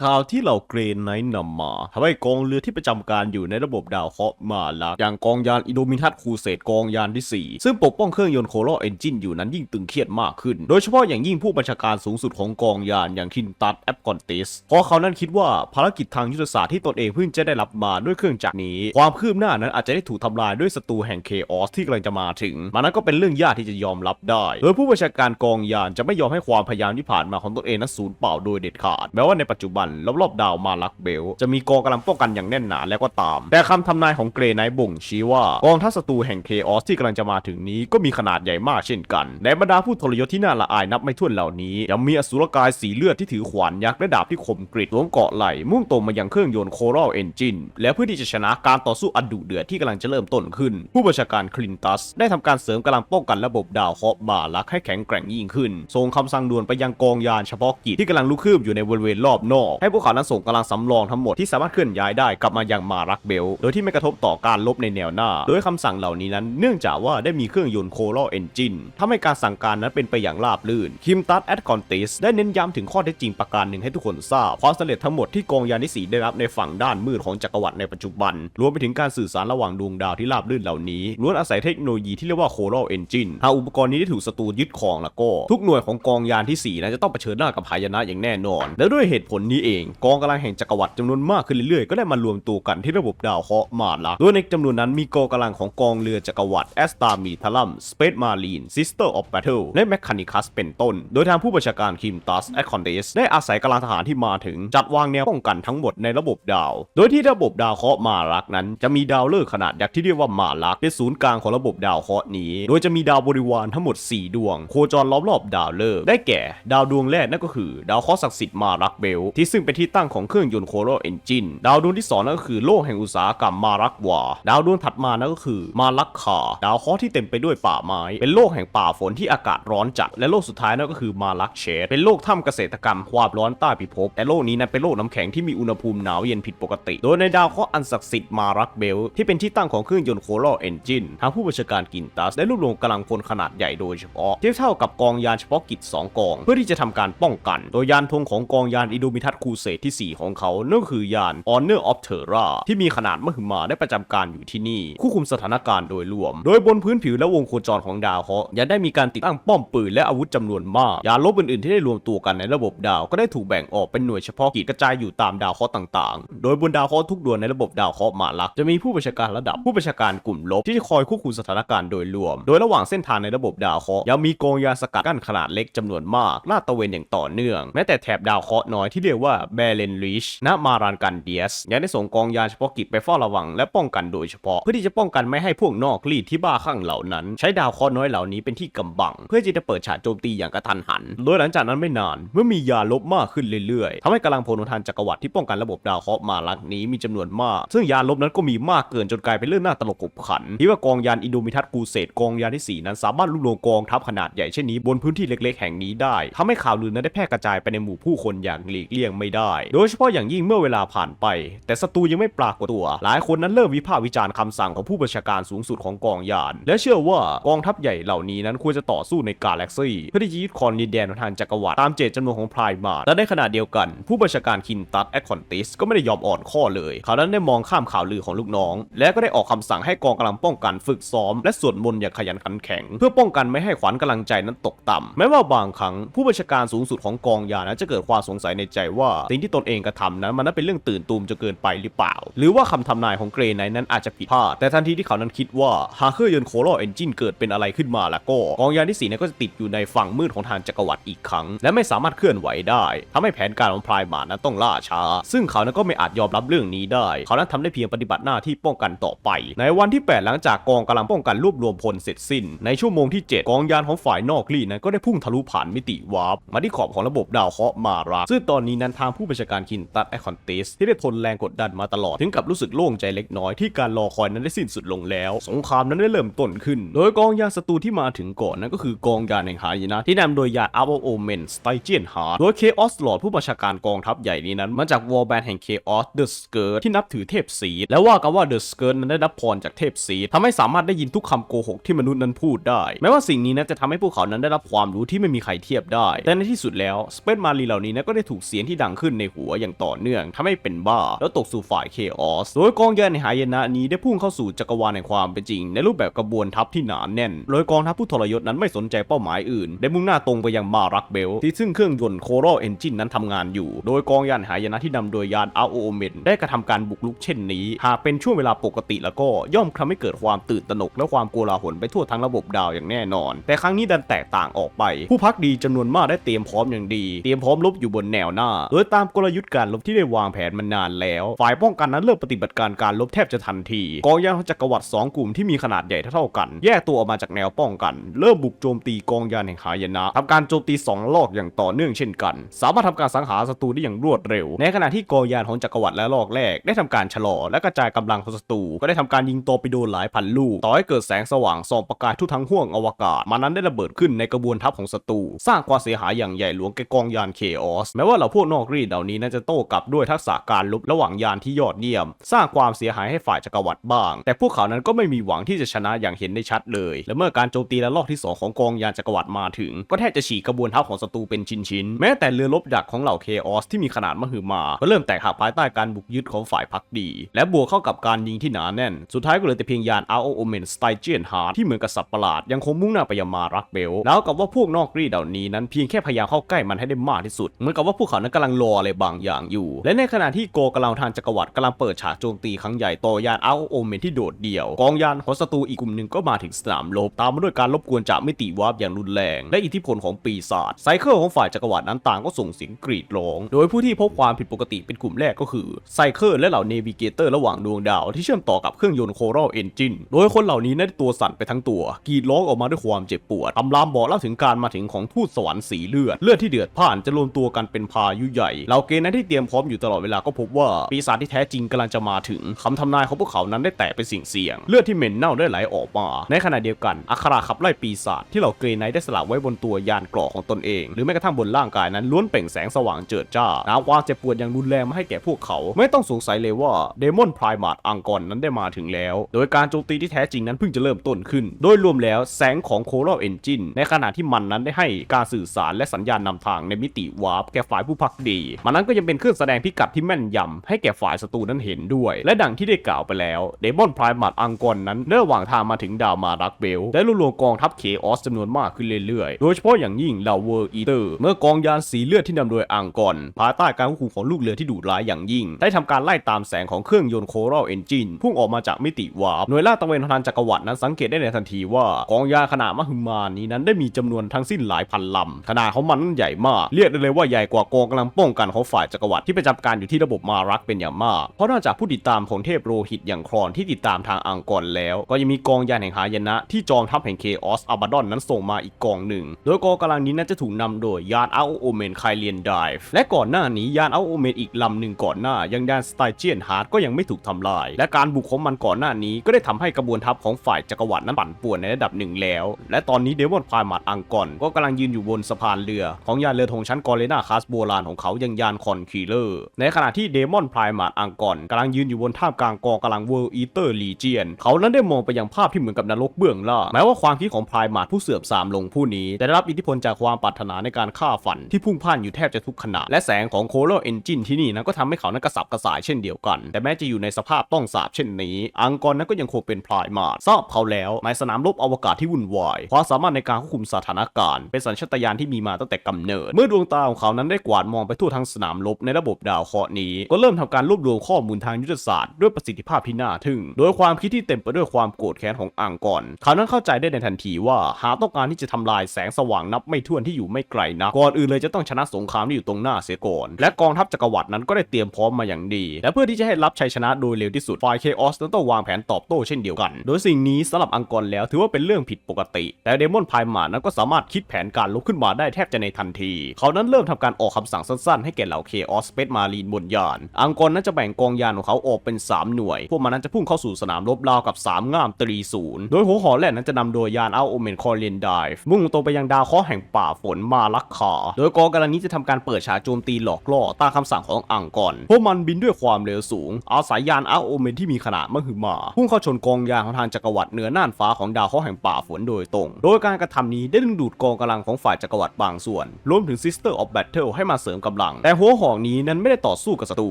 ข่าวที่เหล่าเกรนไนท์นำมาทำให้กองเรือที่ประจำการอยู่ในระบบดาวเคราะห์มาลักอย่างกองยานอิโดมิทัสคูเสดกองยานที่ 4 ซึ่งปกป้องเครื่องยนต์โคโลเอนจินอยู่นั้นยิ่งตึงเครียดมากขึ้น โดยเฉพาะอย่างยิ่งผู้บัญชาการสูงสุดของกองยานอย่างคินตัสแอปกอนติสเพราะเขานั้นคิดว่าภารกิจทางยุทธศาสตร์ที่ตนเองเพิ่งจะได้รับมาด้วยเครื่องจักรนี้ ความคืบหน้านั้นอาจจะได้ถูกทำลายด้วยศัตรูแห่งเคออสที่กำลังจะมาถึงมันนั้นก็เป็นเรื่องยากที่จะยอมรับได้ โดยผู้บัญชาการกองยานจะไม่ยอมให้ความพยายามที่ผ่านมาของตนเองนั้นสูญเปล่าโดยเด็ดขาดแม้ว่าในปัจจุบันรอบๆดาวมาลักเบล จะมีกองกำลังป้องกันอย่างแน่นหนาแล้วก็ตาม แต่คำทำนายของเกรไนบ่งชี้ว่ากองทัพศัตรูแห่งเคออสที่กำลังจะมาถึงนี้ก็มีขนาดใหญ่มากเช่นกัน ในบรรดาผู้ทรยศที่น่าละอายนับไม่ถ้วนเหล่านี้ยังมีอสุรกายสีเลือดที่ถือขวานยักษ์และดาบที่คมกริดสวมเกาะไหล่มุ่งตรงมายังเครื่องยนต์โครลเอนจินและเพื่อที่จะชนะการต่อสู้อันดุเดือดที่กำลังจะเริ่มต้นขึ้น ผู้บัญชาการคลินตัส ได้ทำการเสริมกำลังป้องกันระบบดาวเคราะห์บาลักให้แข็งแกร่งยิ่งขึ้นส่งคำสั่งด่วนไปยังกองยานเฉพาะกิจที่กำลังลุกคืบอยู่ในบริเวณรอบนอกให้พวกเขานั้นส่งกำลังสำรองทั้งหมดที่สามารถเคลื่อนย้ายได้กลับมายังมารักเบล โดยที่ไม่กระทบต่อการลบในแนวหน้า โดยคำสั่งเหล่านี้นั้นเนื่องจากว่าได้มีเครื่องยนต์โคโลเอนจินทำให้การสั่งการนั้นเป็นไปอย่างราบรื่น คิมตัสแอดคอนติสได้เน้นย้ำถึงข้อเท็จจริงประการหนึ่งให้ทุกคนทราบความสำเร็จทั้งหมดที่กองยานที่สีได้รับในฝั่งด้านมืดของจักรวรรดิในปัจจุบัน รวมไปถึงการสื่อสารระหว่างดวงดาวที่ราบรื่นเหล่านี้ล้วนอาศัยเทคโนโลยีที่เรียกว่าโคโลเอนจินหากอุปกรณ์นี้ได้ถูกศัตรูยึดครองแล้วก็ ทุกหน่วยของกองยานที่สี่นั้นจะต้องเผชิญหน้ากับหายนะอย่างแน่นอน และด้วยเหตุผลนี้เอง กองกำลังแห่งจักรวรรดิจำนวนมากขึ้นเรื่อยๆ ก็ได้มารวมตัวกันที่ระบบดาวเคราะห์มาลักโดยในจำนวนนั้นมีกองกำลังของกองเรือจักรวรรดิแอสตามีทาลัมสเปซมารีนซิสเตอร์ออฟแบทเทิลและแมคคานิคัสเป็นต้น โดยทางผู้บัญชาการคิมตัสแอคคอนเดสได้อาศัยกำลังทหารที่มาถึง จัดวางแนวป้องกันทั้งหมดในระบบดาว โดยที่ระบบดาวเคราะห์มาลักนั้น จะมีดาวฤกษ์ขนาดยักษ์ที่เรียกว่ามาลักเป็นศูนย์กลางของระบบดาวเคราะห์นี้ โดยจะมีดาวบริวารทั้งหมด 4 ดวง โคจรล้อมรอบดาวฤกษ์ได้แก่ ดาวดวงแรกนั่นก็คือ ดาวเคราะห์ศักดิ์สิทธิ์มารักเบลที่ซึ่งเป็นที่ตั้งของเครื่องยนต์โคโรเอนจินดาวดวงที่สองนั่นก็คือโลกแห่งอุตสาหกรรมมารักวาดาวดวงถัดมานั่นก็คือ มารักคาดาวเคราะห์ที่เต็มไปด้วยป่าไม้ เป็นโลกแห่งป่าฝนที่อากาศร้อนจัด และโลกสุดท้ายนั่นก็คือมารักเชดเป็นโลกถ้ำเกษตรกรรมความร้อนใต้พิภพแต่โลกนี้นั้นเป็นโลกน้ำแข็งที่มีอุณหภูมิหนาวเย็นผิดปกติ โดยในดาวเคราะห์อันศักดิ์สิทธิ์มารักเบลที่เป็นที่ตั้งของเครื่องยนต์โคโรเอนจินทางผู้บัญชาการกินตัสได้รวบรวมกำลังพลขนาดใหญ่โดยเฉพาะเทียบเท่ากับกองยานเฉพาะกิจ2กอง เพื่อที่จะทำการป้องกัน โดยยานธงของกองยานอิโดมิทัสคูเซที่ 4 ของเขานั่นคือยาน Honor of Terra ที่มีขนาดมหึมาได้ประจำการอยู่ที่นี่ ควบคุมสถานการณ์โดยรวม โดยบนพื้นผิวและวงโคจรของดาวเคราะห์ยังได้มีการติดตั้งป้อมปืนและอาวุธจำนวนมาก ยานลบอื่นๆที่ได้รวมตัวกันในระบบดาวก็ได้ถูกแบ่งออกเป็นหน่วยเฉพาะกิจกระจายอยู่ตามดาวเคราะห์ต่างๆ โดยบนดาวเคราะห์ทุกดวงในระบบดาวเคราะห์มาลักจะมีผู้บัญชาการระดับผู้บัญชาการกลุ่มลบที่จะคอยควบคุมสถานการณ์โดยรวม โดยระหว่างเส้นทางในระบบดาวเคราะห์ยังมีกองยาสกัดกั้นขนาดเล็กจำนวนมากลาดตระเวนอย่างต่อเนื่อง แม้แต่แถบดาวเคราะห์น้อยที่เรียกว่าเบเลนริชณมารานกันเดียสยังได้ส่งกองยานเฉพาะกิจไปเฝ้าระวังและป้องกันโดยเฉพาะ เพื่อที่จะป้องกันไม่ให้พวกนอกรีดที่บ้าคลั่งเหล่านั้น ใช้ดาวเคราะห์น้อยเหล่านี้เป็นที่กำบัง เพื่อที่จะเปิดฉากโจมตีอย่างกระทันหัน โดยหลังจากนั้นไม่นาน เมื่อมียาลบมากขึ้นเรื่อยๆทำให้กำลังพลของทานจักรวรรดิที่ป้องกันระบบดาวเคราะห์มาลักนี้มีจำนวนมาก ซึ่งยาลบนั้นก็มีมากเกินจนกลายเป็นเรื่องน่าตลกขบขัน ที่ว่ากองยานอินโดมิทัสกูเซตกองยานที่ 4 นั้นสามารถรวบรวมกองทัพขนาดใหญ่เช่นนี้บนพื้นที่เล็ก ๆ แห่งนี้ได้ทำให้ข่าวลือนั้นได้แพร่กระจายไปในหมู่ผู้คนอย่างหลีกเลี่ยงไม่ได้ โดยเฉพาะอย่างยิ่งเมื่อเวลาผ่านไป แต่ศัตรูยังไม่ปรากฏตัว หลายคนนั้นเริ่มวิพากษ์วิจารณ์คำสั่งของผู้บัญชาการสูงสุดของกองยาน และเชื่อว่ากองทัพใหญ่เหล่านี้นั้นควรจะต่อสู้ในกาแล็กซี่เพื่อที่จะยึดครองดินแดนของทางจักรวรรดิตามเจตจำนงของพรายมาและในขณะเดียวกัน ผู้บัญชาการคินตัสแอคคอนติสก็ไม่ได้ยอมอ่อนข้อเลยเขานั้นได้มองข้ามข่าวลือของลูกน้อง และก็ได้ออกคำสั่งให้กองกำลังป้องกันฝึกซ้อม และสวดมนต์อย่างขยันขันแข็ง เพื่อป้องกันไม่ให้ขวัญกำลังใจนั้นตกต่ำแม้ว่าบางครั้งผู้บัญชาการสูงสุดของกองยานั้นจะเกิดความสงสัยในใจว่าสิ่งที่ตนเองกระทำนั้นมันนั้นเป็นเรื่องตื่นตูมจนเกินไปหรือเปล่า หรือว่าคำทำนายของเกรไนนั้นอาจจะผิดพลาดแต่ทันทีที่เขานั้นคิดว่าหากเครื่องยนต์โคโลเอนจินเกิดเป็นอะไรขึ้นมาแล้วก็กองยานที่สี่นั้นก็จะติดอยู่ในฝั่งมืดของทางจักรวรรดิอีกครั้ง และไม่สามารถเคลื่อนไหวได้ทำให้แผนการของพรายมานั้นต้องล่าช้า ซึ่งเขานั้นก็ไม่อาจยอมรับเรื่องนี้ได้ เขานั้นทำได้เพียงปฏิบัติหน้าที่ป้องกันต่อไป ในวันที่ 8 หลังจากกองกำลังป้องกันรวบรวมพลเสร็จสิ้น ในชั่วโมงที่ 7 กองยานของฝ่ายนอกรีนั้นก็ได้พุ่งทะลุผ่านมิติวาร์ปมาที่ขอบของระบบดาวเคราะห์มาราซึ่งตอนนี้นั้นทางผู้บัญชาการคินตัดไอคอนติสที่ได้ทนแรงกดดันมาตลอด ถึงกับรู้สึกโล่งใจเล็กน้อยที่การรอคอยนั้นได้สิ้นสุดลงแล้ว สงครามนั้นได้เริ่มต้นขึ้น โดยกองยาศัตรูที่มาถึงก่อนนั่นก็คือกองยานแห่งหายนะ ที่นำโดยยานอาร์โอเมนสไตเจียนฮาร์โดยเคออสลอดผู้บัญชาการกองทัพใหญ่นี้นั้น มาจากวอลแบนแห่งเคออสเดอะสเกิร์ที่นับถือเทพสีและว่ากันว่าเดอะสเกิร์นั้นได้รับพรจากเทพสีทำให้สามารถได้ยินทุกคำโกหกที่มนุษย์นั้นพูดได้ แม้ว่าสิ่งนี้นั้นจะทำให้พวกเขานั้นได้รับความรู้ที่ไม่มีใครเทียบได้ แต่ในที่สุดแล้วสเปซมารีเหล่านี้นั้นก็ได้ถูกเสียงที่ดังขึ้นในหัวอย่างต่อเนื่องทำให้เป็นบ้า แล้วตกสู่ฝ่ายเคออสโดยกองยานในหายนะนี้ได้พุ่งเข้าสู่จักรวาลแห่งความเป็นจริง ในรูปแบบกระบวนทัพที่หนาแน่น โดยกองทัพผู้ทรยศนั้นไม่สนใจเป้าหมายอื่น ได้มุ่งหน้าตรงไปยังมารักเบลที่ซึ่งเครื่องยนต์โคโรเอนจินนั้นทำงานอยู่ โดยกองยานหายนะที่นำโดยยานอาโอเมนได้กระทำการบุกรุกเช่นนี้ หากเป็นช่วงเวลาปกติแล้วก็ย่อมทำให้เกิดความตื่นตระหนกและความโกลาหลไปทั่วทั้งระบบดาวอย่างแน่นอน แต่ครั้งนี้ดันแตกต่างออกไป ผู้พักดีจำนวนมากได้เตรียมพร้อมอย่างดี เตรียมพร้อมรบอยู่บนแนวหน้าโดยตามกลยุทธ์การรบที่ได้วางแผนมานานแล้ว ฝ่ายป้องกันนั้นเริ่มปฏิบัติการการรบแทบจะทันทีกองยานจักรวรรดิสองกลุ่มที่มีขนาดใหญ่เท่ากัน แยกตัวออกมาจากแนวป้องกัน เริ่มบุกโจมตีกองยานแห่งหายนะทำการโจมตีสองลอกอย่างต่อเนื่องเช่นกัน สามารถทำการสังหารศัตรูได้อย่างรวดเร็ว ในขณะที่กองยานของจักรวรรดิและลอกแรก ได้ทำการชะลอและกระจายกำลังของศัตรูก็ได้ทำการยิงตอร์ปิโดนหลายพันลูกต่อให้เกิดแสงสว่างส่องประกายทั่วทั้งห้วงอวกาศมันนั้นได้ระเบิดขึ้นในกระบวนทัพของศัตรูสร้างความเสียหายอย่างใหญ่หลวงแก่กองยานเคออสแม้ว่าเหล่าพวกนอกรีดเหล่านี้นั้นจะโต้กลับด้วยทักษะการลบระหว่างยานที่ยอดเยี่ยม สร้างความเสียหายให้ฝ่ายจักรวรรดิบ้าง แต่พวกเขานั้นก็ไม่มีหวังที่จะชนะอย่างเห็นได้ชัดเลย และเมื่อการโจมตีและลอกที่สองของกองยานจักรวรรดิมาถึง ก็แทบจะฉีกกระบวนทัพของศัตรูเป็นชิ้นๆแม้แต่เรือรบดักของเหล่าเคออสที่มีขนาดมหึมา ก็เริ่มแตกหักภายใต้การบุกยึดของฝ่ายพักดี และบวกเข้ากับการยิงที่หนาแน่น สุดท้ายก็เหลือแต่เพียงยานอาโอเมนสไตเจียนฮาร์ที่เหมือนกับสัตว์ประหลาดยังคงมุ่งหน้าไปยังมารักเบลแล้วกับว่าพวกนอกรีดเหล่านี้นั้นเพียงแค่พยายามเข้าใกล้มันให้ได้มากที่สุดเหมือนกับว่าพวกเขานั้นกำลังรออะไรบางอย่างอยู่ และในขณะที่โกกำลังทางจักรวรรดิกำลังเปิดฉากโจมตีครั้งใหญ่ต่อยานอาโอเมนที่โดดเดี่ยว กองยานของศัตรูอีกกลุ่มหนึ่งก็มาถึงสนามรบตามมาด้วยการรบกวนจากมิติวาร์ปอย่างรุนแรง และอิทธิพลของปีศาจไซเคิลของฝ่ายจักรวรรดินั้นต่างก็ส่งเสียงกรีดร้อง โดยผู้ที่พบความผิดปกติเป็นกลุ่มแรกก็คือไซเคิลและเหล่าเนวิเกเตอร์ระหว่างดวงดาวที่เชื่อมต่อกับเครื่องยนต์โคโรเอนจินโดยคนเหล่านี้นั้ตัวสั่นไปทั้งตัวกรีดร้องออกมาด้วยความเจ็บปวดตำรามบอกเล่าถึงการมาถึงของทูตสวรรค์สีเลือดเลือดที่เดือดพ่านจะรวมตัวกันเป็นพายุใหญ่เหล่าเกณฑ์นั้นที่เตรียมพร้อมอยู่ตลอดเวลาก็พบว่าปีศาจที่แท้จริงกำลังจะมาถึงคำทำนายของพวกเขานั้นได้แตกเป็นสิ่งเสี่ยง เลือดที่เหม็นเน่าได้ไหลออกมา ในขณะเดียวกันอัคราขับไล่ปีศาจที่เหล่าเกรย์นท์ได้สลักไว้บนตัวยานเกราะของตนเอง หรือแม้กระทั่งบนร่างกายนั้นล้วนเปล่งแสงสว่างเจิดจ้าน้ำวามเจ็บปวดอย่างรุนแรงมาให้แก่พวกเขา ไม่ต้องสงสัยเลยว่าเดมอนพรายมาดอังกอรนั้นได้มาถึงแล้ว โดยการโจมตีที่แท้จริงนั้นเพิ่งจะเริ่มต้นขึ้น โดยรวมแล้วแสงของโคโรเอนจินในขณะที่มันนั้นได้ให้การสื่อสารและสัญญาณนำทางในมิติวาร์ปแก่ฝ่ายผู้พักดีมันนั้นก็ยังเป็นเครื่องแสดงพิกัดที่แม่นยำให้แก่ฝ่ายศัตรูนั้นเห็นด้วย และดังที่ได้กล่าวไปแล้วเดมอนพรายมาดอังกอรนั้นได้ระหว่างทางมาถึงดาวมารักเบลได้รวบรวมกองทัพเคออสจำนวนมากขึ้นเรื่อยๆ โดยเฉพาะอย่างยิ่งเหล่าเวอร์อีเตอร์ เมื่อกองยานสีเลือดที่นำโดยอังกอรภายใต้การควบคุมของลูกเรือที่ดุร้ายอย่างยิ่ง ได้ทำการไล่ตามแสงของเครื่องยนต์โคโรเอนจินพุ่งออกมาจากมิติวาร์ปหน่วยล่าตระเวนทางจักรวรรดินั้นสังเกตได้ในทันทีว่ากองยานขนาดมหึมานี้นั้นได้มีจำนวนทั้งสิ้นหลายพันลำขนาดของมันนั้นใหญ่มากเรียกได้เลยว่าใหญ่กว่ากองกำลังป้องกันของฝ่ายจักรวรรดิที่ประจำการอยู่ที่ระบบมารักเป็นอย่างมาก เพราะนอกจากผู้ติดตามของเทพโรหิตอย่างครอนที่ติดตามทางอังกอรแล้ว ก็ยังมีกองยานแห่งหายนะ ที่จอมทัพแห่งเคออสอาบาดอนนั้นส่งมาอีกกองหนึ่ง โดยกองกำลังนี้นั้นจะถูกนำโดยยานอาโอเมนไคเลียนไดฟ์และก่อนหน้านี้ยานอาโอเมนอีกลำหนึ่งก่อนหน้ายังยานสไตเจียนฮาร์ดก็ยังไม่ถูกทำลาย และการบุกของมันก่อนหน้านี้ก็ได้ทำให้กระบวนทัพของฝ่ายจักรวรรดินั้นปั่นป่วนในระดับหนึ่งแล้ว และตอนนี้เดมอนพายมาดอังกอนก็กำลังยืนอยู่บนสะพานเรือของยานเรือธงชั้นกอเลนาคาสโบราณของเขายังยานคอนคีเลอร์ ในขณะที่เดมอนพายมาดอังกอนกำลังยืนอยู่บนท่ามกลางกองกำลังเวิร์อีเตอร์ลีเจียนเขานั้นได้มองไปยังภาพที่เหมือนกับนรกเบื้องล่างแม้ว่าความคิดของพายมาดผู้เสื่อมทรามลงผู้นี้แต่ได้รับอิทธิพลจากความปรารถนาในการฆ่าฝันที่พุ่งพ่านอยู่แทบจะทุกขณะและแสงของโคโลเอนจินที่นี่นะก็ทำให้เขานั้นกระสับกระส่ายเช่นเดียวกัน แต่แม้จะอยู่ในสภาพต้องสาบเช่นนี้ อังกอรนั้นก็ยังคงเป็นพลายมาดทราบเขาแล้วในสนามรบอวกาศที่วุ่นวายความสามารถในการควบคุมสถานการณ์ เป็นสัญชาตญาณที่มีมาตั้งแต่กำเนิด เมื่อดวงตาของเขานั้นได้กวาดมองไปทั่วทั้งสนามรบในระบบดาวเคราะห์นี้ ก็เริ่มทำการรวบรวมข้อมูลทางยุทธศาสตร์ด้วยประสิทธิภาพที่น่าทึ่ง โดยความคิดที่เต็มไปด้วยความโกรธแค้นของอังกอรเขานั้นเข้าใจได้ในทันทีว่าหากต้องการที่จะทำลายแสงสว่างนับไม่ถ้วนที่อยู่ไม่ไกลนักก่อนอื่นเลยจะต้องชนะสงครามที่อยู่ตรงหน้าเสียก่อน และกองทัพจักรวรรดินั้นก็ได้เตรียมพร้อมมาอย่างดี และเพื่อที่จะให้รับชัยชนะโดยเร็วที่สุดฝ่ายเคออสนั้นต้องวางแผนตอบโต้เช่นเดียวกัน โดยสิ่งนี้สำหรับอังกอรแล้วถือว่าเป็นเรื่องผิดปกติ แต่เดมอนพายมานั้นก็สามารถคิดแผนการลุกขึ้นมาได้แทบจะในทันที เขานั้นเริ่มทำการออกคำสั่งสั้นๆให้แก่เหล่าเคออสเปซมารีนบนยาน อังกอรนั้นจะแบ่งกองยานของเขาออกเป็น 3 หน่วย พวกมันนั้นจะพุ่งเข้าสู่สนามรบราวกับ 3 ง่ามตรีศูนย์โดยหัวหอแรกนั้นจะนำโดยยานเอัลโอเมนคอร์เรนไดฟ์มุ่งตรงไปยังดาวเคราะห์แห่งป่าฝนมาลักคาโดยกองกำลังนี้จะทำการเปิดฉากโจมตีหลอกล่อตามคำสั่งของอังกอรพวกมันบินด้วยความเร็วสูง อาศัยยานเอัลโอเมนที่มีขนาดมหึมาพุ่งเข้าชนกองยานของทางจักรวรรดิเหนือน่านฟ้าของดาวเคราะห์แห่งป่าฝนโดยตรง โดยการกระทำนี้ได้ดึงดูดกองกำลังของฝ่ายจักรวรรดิบางส่วน รวมถึง Sister of Battle ให้มาเสริมกำำลัง แต่หัวหอกนี้นั้นไม่ได้ต่อสู้กับศัตรู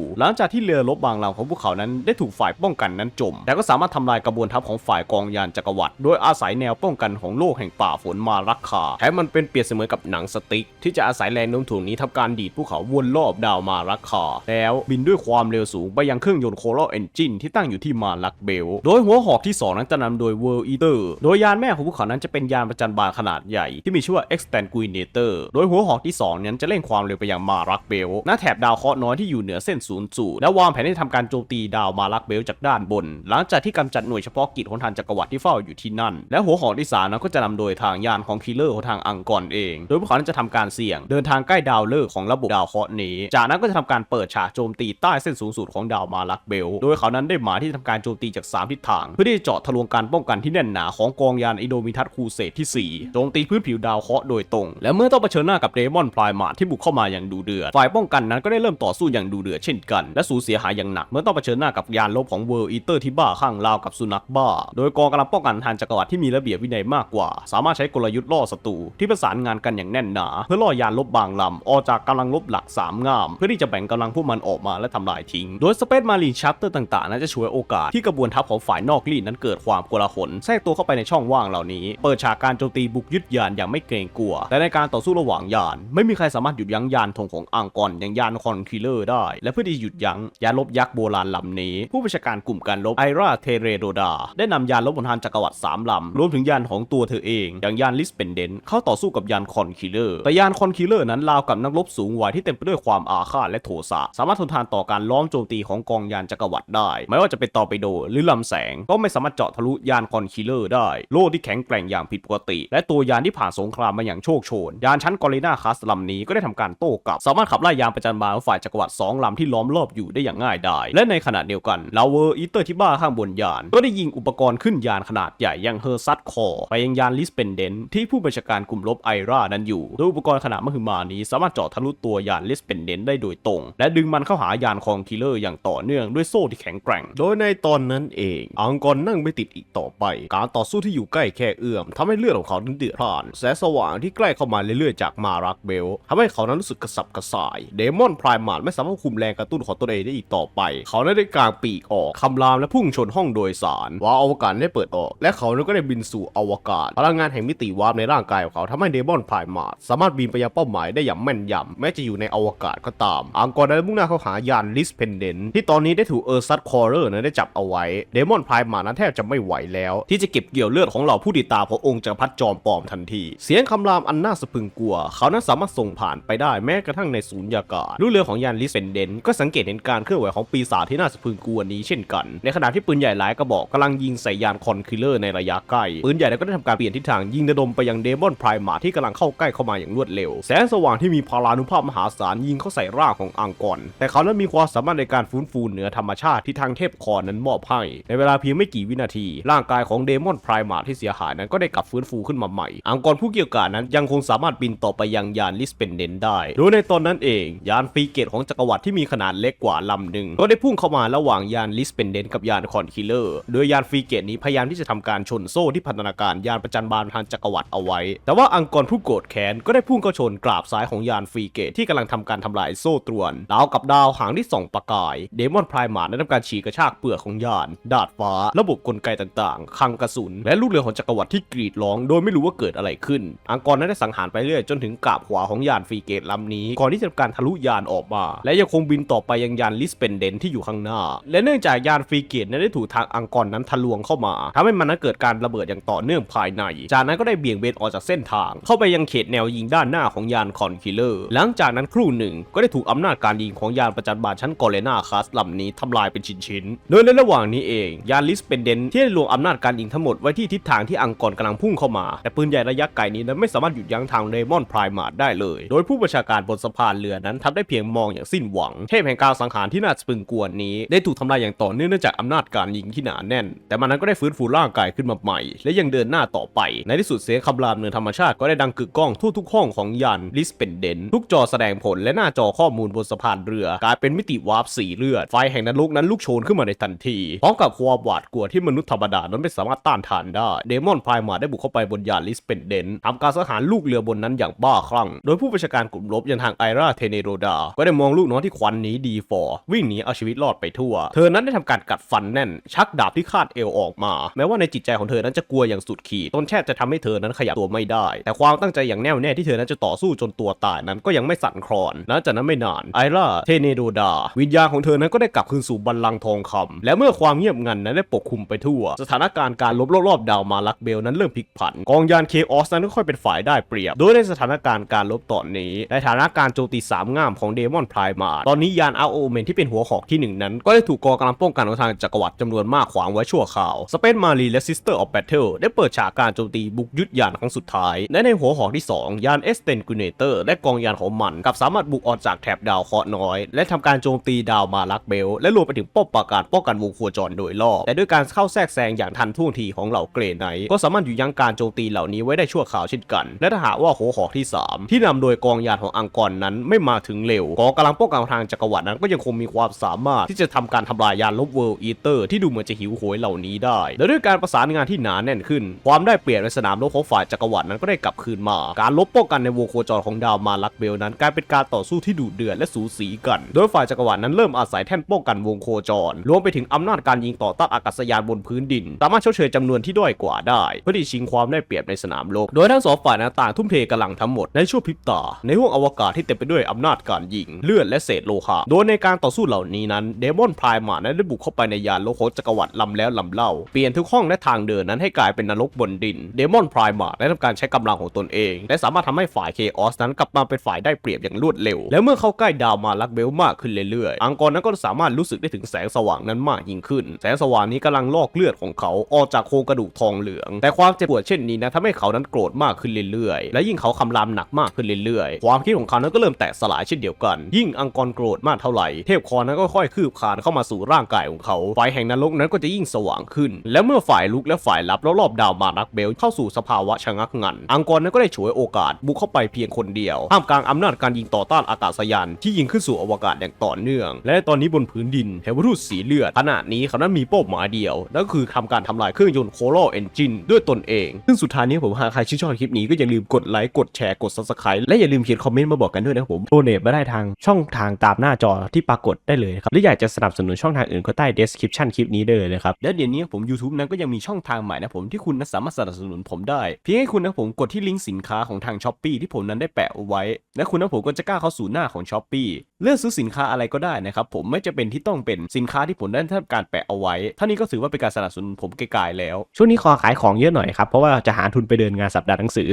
หลังจากที่เรือรบบางลำของพวกเขานั้นได้ถูกฝ่ายป้องกันนั้นจม แต่ก็สามารถทำลายกระบวนทัพของฝ่ายกองยานจักรวรรดิโดยอาศัยแนวป้องกันของโลกแห่งป่าฝนมารักคาแถมมันเป็นเปรียบเสมือนกับหนังสติ๊ก ที่จะอาศัยแรงโน้มถ่วงนี้ทำการดีดภูเขาวนรอบดาวมารักคาแล้วบินด้วยความเร็วสูงไปยังเครื่องยนต์โคโลเอนจินที่ตั้งอยู่ที่มารักเบล โดยหัวหอกที่ 2 นั้นจะนำโดย World Eater โดยยานแม่ของพวกเขานั้นจะเป็นยานประจันบานขนาดใหญ่ที่มีชื่อว่า Extanguinator โดยหัวหอกที่2นั้นจะเร่งความเร็วไปยังมารักเบลณแถบดาวเคราะห์น้อยที่อยู่เหนือเส้นศูนย์สูตรและวางแผนที่ทำการโจมตีดาวมารักเบลจากด้านบน หลังจากที่กำจัดหน่วยเฉพาะกิจของทางจักรวรรดิที่เฝ้าอยู่ที่นั่น และหัวหอกที่สามนั้นก็จะนำโดยทางยานของคิลเลอร์ของทางอังกอรเอง โดยพวกเขานั้นจะทำการเสี่ยงเดินทางใกล้ดาวฤกษ์ของระบบดาวเคราะห์นี้ จากนั้นก็จะทำการเปิดฉากโจมตีใต้เส้นสูงสุดของดาวมารักเบล โดยเขานั้นได้หมายที่จะทำการโจมตีจาก 3 ทิศทาง เพื่อที่จะเจาะทะลวงการป้องกันที่แน่นหนาของกองยานอิโดมิทัสคูเซตที่4โจมตีพื้นผิวดาวเคราะห์โดยตรง และเมื่อต้องเผชิญหน้ากับเดมอนพลายมาที่บุกเข้ามาอย่างดูเดือดฝ่ายป้องกันนั้นก็ได้เริ่มต่อสู้อย่างดูเดือดเช่นกัน และสูญเสียหายอย่างหนักเมื่อต้องเผชิญหน้ากับยานลบของเวอร์อีเตอร์ที่บ้าข้างราวกับสุนัขบ้า โดยกองกำลังป้องกันทางจักรวรรดิที่มีระเบียบวินัยมากกว่า สามารถใช้กลยุทธ์ล่อศัตรูที่ประสานงานกันอย่างแน่นหนา เพื่อล่อยานลบบางลำออกจากกำลังลบหลักสามง่าม เพื่อที่จะแบ่งกำลังพวกมันออกมาและทำลายทิ้ง โดยสเปซมารีนชัปเตอร์ต่างๆนั้นจะช่วยโอกาสที่กระบวนทัพของฝ่ายนอกรีดนั้นเกิดความโกลาหลแทรกตัวเข้าไปในช่องว่างเหล่านี้ เปิดฉากการโจมตีบุกยึดยานอย่างไม่เกรงกลัว แต่ในการต่อสู้ระหว่างยาน ไม่มีใครสามารถหยุดยั้งยานธงของอังกอรอย่างยานคอนคิลเลอร์ได้ และเพื่อที่หยุดยั้งยานลบยักษ์โบราณลำนี้ ผู้บัญชาการกลุ่มการลบไอราเทเรโดดา ได้นำยานลบบนทานจักรวรรดิสามลำรวมถึงยานของตัวเธอเอง อย่างยานลิสเปนเดนเข้าต่อสู้กับยานคอนคิลเลอร์แต่ยานคอนคิลเลอร์นั้นราวกับนักรบสูงวัยที่เต็มไปด้วยความอาฆาตและโทสะสามารถทนทานต่อการล้อมโจมตีของกองยานจักรวรรดิได้ ไม่ว่าจะเป็นต่อร์ปิโดหรือลำแสงก็ไม่สามารถเจาะทะลุยานคอนคิลเลอร์ได้ โล่ที่แข็งแกร่งอย่างผิดปกติ และตัวยานที่ผ่านสงครามมาอย่างโชคโชน ยานชั้นกอริน่าคัสลำนี้ก็ได้ทำการโต้กลับสามารถขับไล่ยานประจันบานฝ่ายจักรวรรดิสองลำที่ล้อมรอบอยู่ได้อย่างง่ายดายและในขณะเดียวกันลาเวอร์อีเตอร์ที่บ้าข้างบนยาน ก็ได้ยิงอุปกรณ์ขึ้นยานขนาดใหญ่อย่างเฮอร์ซัตคอไปยังยานลิสเปนเดนที่ผู้บัญชาการกลุ่มลบไอรานั้นอยู่โดยอุปกรณ์ขนาดมหึมานี้สามารถเจาะทะลุตัวยานลิสเปนเดนได้โดยตรง และดึงมันเข้าหายานคองคิลเลอร์อย่างต่อเนื่องด้วยโซ่ที่แข็งแกร่ง โดยในตอนนั้นเองอังกอรนั่งไม่ติดอีกต่อไป การต่อสู้ที่อยู่ใกล้แค่เอื้อมทำให้เลือดของเขานั้นเดือดพล่านแสงสว่างที่ใกล้เข้ามาเรื่อยๆจากมารักเบลทำให้เขานั้นรู้สึกกระสับกระส่ายเดมอนพรายมาดไม่สามารถคุมแรงกระตุ้นของตนเองได้อีกต่อไป เขาได้กางปีกออกคำรามและพุ่งชนห้องโดยสารวาล์วอวกาศได้เปิดออก และเขานั้นก็ได้บินสู่อวกาศ พลังงานแห่งมิติวาร์ปในร่างกายของเขาทำให้เดมอนพรายมาดสามารถบินไปยังเป้าหมายได้อย่างแม่นยำแม้จะอยู่ในอวกาศก็ตามอังกอร์ได้มุ่งหน้าเข้าหายานลิสเพนเดนที่ตอนนี้ได้ถูกเออร์ซัตคอร์เรอร์นั้นได้จับเอาไว้เดมอนพรายมาดนั้นแทบจะไม่ไหวแล้ว ที่จะเก็บเกี่ยวเลือดของเหล่าผู้ติดตามขององค์จักรพรรดิจอมปลอมทันที เสียงคำรามอันน่าสะพึงกลัว เขานั้นสามารถส่งผ่านไปได้แม้กระทั่งในสูญญากาศลูกเรือของยานลิสเพนเดนก็สังเกตเห็นการเคลื่อนไหวของปีศาจที่น่าสะพรึงกลัวนี้เช่นกัน ในขณะที่ปืนใหญ่หลายกระบอกกำลังยิงใส่ยานคอนคิลเลอร์ในระยะใกล้ ปืนใหญ่ก็ได้ทำการเปลี่ยนทิศทางยิงระดมไปยังเดมอนไพรายมาที่กำลังเข้าใกล้เข้ามาอย่างรวดเร็ว แสงสว่างที่มีพลานุภาพมหาศาลยิงเข้าใส่ร่างของอังกอรแต่เขานั้นมีความสามารถในการฟื้นฟูเหนือธรรมชาติที่ทางเทพคอนั้นมอบให้ในเวลาเพียงไม่กี่วินาที ร่างกายของเดมอนไพรายมาที่เสียหายนั้นก็ได้กลับฟื้นฟูขึ้นมาใหม่ อังกอรผู้เกี่ยวกาจนั้นยังคงสามารถบินต่อไปยังยานลิสเปนเดนได้ โดยในตอนนั้นเอง ยานฟรีเกตของจักรวรรดิที่มีขนาดเล็กกว่าลำหนึ่งก็ได้พุ่งเข้ามาระหว่างยานลิสเปนเดนกับยานคอนคิลเลอร์ โดยยานฟรีเกตนี้พยายามที่จะทำการชนโซ่ที่พันธนาการยานประจันบานทางจักรวรรดิเอาไว้ แต่ว่าอังกอรผู้โกรธแค้นก็ได้พุ่งเข้าชนกราบซ้ายของยานฟรีเกตที่กำลังทำการทำลายโซ่ตรวน ดาวกับดาวหางที่ส่องประกาย เดมอนพรายมาได้ทำการฉีกกระชากเปลือกของยาน ดาดฟ้า ระบบกลไกต่างๆคังกระสุน และลูกเรือของจักรวรรดิที่กรีดร้อง โดยไม่รู้ว่าเกิดอะไรขึ้น อังกอรนั้นได้สังหารไปเรื่อยจนถึงกาบขวาของยานฟรีเกตลำนี้ก่อนที่จะทำการทะลุยานออกมา และยังคงบินต่อไปยังยานลิสเปนเดนที่อยู่ข้างหน้า และเนื่องจากยานฟรีเกตนั้นได้ถูกทางอังกอรนั้นทะลวงเข้ามาทำให้มันนั้นเกิดการระเบิดอย่างต่อเนื่องภายใน จากนั้นก็ได้เบี่ยงเบนออกจากเส้นทาง เข้าไปยังเขตแนวยิงด้านหน้าของยานคอนคิลเลอร์ หลังจากนั้นครู่หนึ่งก็ได้ถูกอำนาจการยิงของยานประจันบานชั้นกอเลนาคาสลำนี้ทำลายเป็นชิ้นๆ โดยในระหว่างนี้เอง ยานลิสเปนเดนที่ได้รวมอำนาจการยิงทั้งหมดไว้ที่ทิศทางที่อังกอรกำลังพุ่งเข้ามา แต่ปืนใหญ่ระยะไกลนี้นั้นไม่สามารถหยุดยั้งทางเดมอนพรายมาได้เลย โดยผู้บัญชาการบนสะพานเรือนั้นทำได้เพียงมองอย่างสิ้นหวัง เทพแห่งการสังหารที่น่าสะพรึงกลัวนี้ ได้ถูกทำลายอย่างต่อเนื่องเนื่องจากอำนาจการยิงที่หนาแน่น แต่มันนั้นก็ได้ฟื้นฟูร่างกายขึ้นมาใหม่ และยังเดินหน้าต่อไป ในที่สุดเสียงคำรามเหนือธรรมชาติก็ได้ดังกึกก้องทั่วทุกห้องของยานลิสเปนเดนทุกจอแสดงผลและหน้าจอข้อมูลบนสะพานเรือกลายเป็นมิติวาร์ปสีเลือดไฟแห่งนรกนั้นลุกโชนขึ้นมาในทันทีพร้อมกับความหวาดกลัวที่มนุษย์ธรรมดานั้นไม่สามารถต้านทานได้เดมอนพรายมาได้บุกเข้าไปบนยานลิสเปนเดนทำการสังหารลูกเรือบนนั้นอย่างบ้าคลั่ง โดยผู้บัญชาการกลุ่มรบยังทางไอราเทเนโรดา ก็ได้มองลูกน้องที่ควันหนีดีฟอร์วิ่งหนีเอาชีวิตรอดไปทั่ว เธอนั้นได้ทำการกัดฟันแน่น ชักดาบที่คาดเอวออกมา แม้ว่าในจิตใจของเธอนั้นจะกลัวอย่างสุดขีดต้นแทบจะทำให้เธอนั้นขยับตัวไม่ได้ แต่ความตั้งใจอย่างแน่วแน่ที่เธอนั้นจะต่อสู้จนตัวตายนั้นก็ยังไม่สั่นคลอนหลังจากนั้นไม่นานไอราเทเนโรดา วิญญาณของเธอนั้นก็ได้กลับคืนสู่บัลลังก์ทองคำและเมื่อความเงียบงันนั้นได้ปกคลุมไปทั่ว สถานการณ์การลบรอบๆดาวมาลักเบลนั้นเริ่มพลิกผัน กองยานเคออสนั้นค่อยเป็นฝ่ายได้เปรียบ โดยในสถานการณ์การลบตอนนี้ในฐานะการโจมตีสามง่ามของเดมอนพรายมาตอนนี้ยานอาโอเมนที่เป็นหัวหอกที่หนึ่งนั้น ก็ได้ถูกกองกำลังป้องกันของทางจักรวรรดิจำนวนมากขวางไว้ชั่วคราวสเปนมารีและซิสเตอร์ออฟแบทเทิลได้เปิดฉากการโจมตีบุกยึดยานครั้งสุดท้ายและในหัวหอกที่สองยานเอสเตนกูเนเตอร์และกองยานของมันกับสามารถบุกออกจากแถบดาวเคราะห์น้อย และทำการโจมตีดาวมาลักเบล และรวมไปถึงป้อมปราการป้องกันวงโคจรโดยรอบแต่ด้วยการเข้าแทรกแซงอย่างทันท่วงทีของเหล่าเกรไนก็สามารถหยุดยั้งการโจมตีเหล่านี้ไว้ได้ชั่วคราวเช่นกัน และถ้าหากว่าหัวหอกที่ 3 ที่นำโดยกองยานของอังกอรนั้นไม่มาถึงเร็วกองกำลังป้องกันทางจักรวรรดินั้นก็ยังคงมีความสามารถที่จะทำการทำลายยานลบเวิลด์อีเตอร์ที่ดูเหมือนจะหิวโหยเหล่านี้ได้ และด้วยการประสานงานที่หนาแน่นขึ้น ความได้เปรียบในสนามรบของฝ่ายจักรวรรดินั้นก็ได้กลับคืนมา การลบป้องกันในวงโคจรของดาวมาลักเบลนั้นกลายเป็นการต่อสู้ที่ดุเดือดและสูสีกัน โดยฝ่ายจักรวรรดินั้นเริ่มอาศัยแท่นป้องกันวงโคจร รวมไปถึงอำนาจการยิงต่อต้านอากาศยานบนพื้นดิน สามารถชดเชยจำนวนที่ด้อยกว่าได้ เพื่อที่ชิงความได้เปรียบในสนามรบโดยทั้งสองฝ่ายนั้นต่างทุ่มเทกำลังทั้งหมดในช่วงพริบตาในห้วงอวกาศที่เต็มไปด้วยอำนาจการยิง เลือดและเศษโลหะ โดยในการต่อสู้เหล่านี้นั้นเดมอนพรายมานั้นได้บุกเข้าไปในยานโลโคจักรวรรดิลำแล้วลำเล่า เปลี่ยนทุกห้องและทางเดินนั้นให้กลายเป็นนรกบนดิน เดมอนพรายมาได้ทำการใช้กำลังของตนเอง และสามารถทำให้ฝ่ายเคออสนั้นกลับมาเป็นฝ่ายได้เปรียบอย่างรวดเร็ว และเมื่อเข้าใกล้ดาวมาลักเบลมากขึ้นเรื่อยๆ อังกอร์นั้นก็สามารถรู้สึกได้ถึงแสงสว่างนั้นมากยิ่งขึ้น แสงสว่างนี้กำลังลอกเลือดของเขาออกจากโครงกระดูกทองเหลือง แต่ความเจ็บปวดเช่นนี้นะทำให้เขานั้นโกรธมากขึ้นเรื่อยๆ และยิ่งเขาคำรามหนักมากขึ้นเรื่อยๆ ความคิดของเขานั้นก็เริ่มแตกสลายเช่นเดียวกัน ยิ่งอังกรโกรธมากเท่าไหร่เทพคอนนั้นก็ค่อยคืบคานเข้ามาสู่ร่างกายของเขาไฟแห่งนรกนั้นก็จะยิ่งสว่างขึ้น และเมื่อฝ่ายลุกและฝ่ายลับรอบๆดาวมารักเบลเข้าสู่สภาวะชะงักงัน อังกรนั้นก็ได้ฉวยโอกาสบุกเข้าไปเพียงคนเดียวท่ามกลางอำนาจการยิงต่อต้านอากาศยานที่ยิงขึ้นสู่อวกาศอย่างต่อเนื่อง และตอนนี้บนพื้นดินเทวทูตสีเลือดขณะนี้เขานั้นมีเป้าหมายเดียวนั่นคือทำการทำลายเครื่องยนต์โคโลเอนจินด้วยตนเอง ซึ่งสุดท้ายนี้ผมหากใครชื่นชอบคลิปนี้ก็อย่าลืมกดไลค์กดแชร์กด subscribe และอย่าลืมเขียนคอมเมนต์มาบอกกันด้วยนะครับผมโดเนทมาได้ทางช่องทางตามหน้าจอที่ปรากฏได้เลยครับหรืออยากจะสนับสนุนช่องทางอื่นก็ใต้ description คลิปนี้ได้เลยนะครับและเดี๋ยวนี้ผม YouTube นั้นก็ยังมีช่องทางใหม่นะผมที่คุณนั้นสามารถสนับสนุนผมได้เพียงให้คุณนะผมกดที่ลิงก์สินค้าของทาง s h อ p e e ที่ผมนั้นได้แปะเอาไว้ และคุณนะผมก็จะกล้าเข้าสู่หน้าของ s h อ p e e เลือกซื้อสินค้าอะไรก็ได้นะครับผมไม่จะเป็นที่ต้องเป็นสินค้าที่ผมได้ทำการแปะเอาไว้เท่านี้ก็ถือว่าเป็นการสนับสนุนผมไกลๆแล้ว ช่วงนี้ขอขายของเยอะหน่อยครับเพราะว่าจะหาทุนไปเดินงานสัปดาห์หนังสือ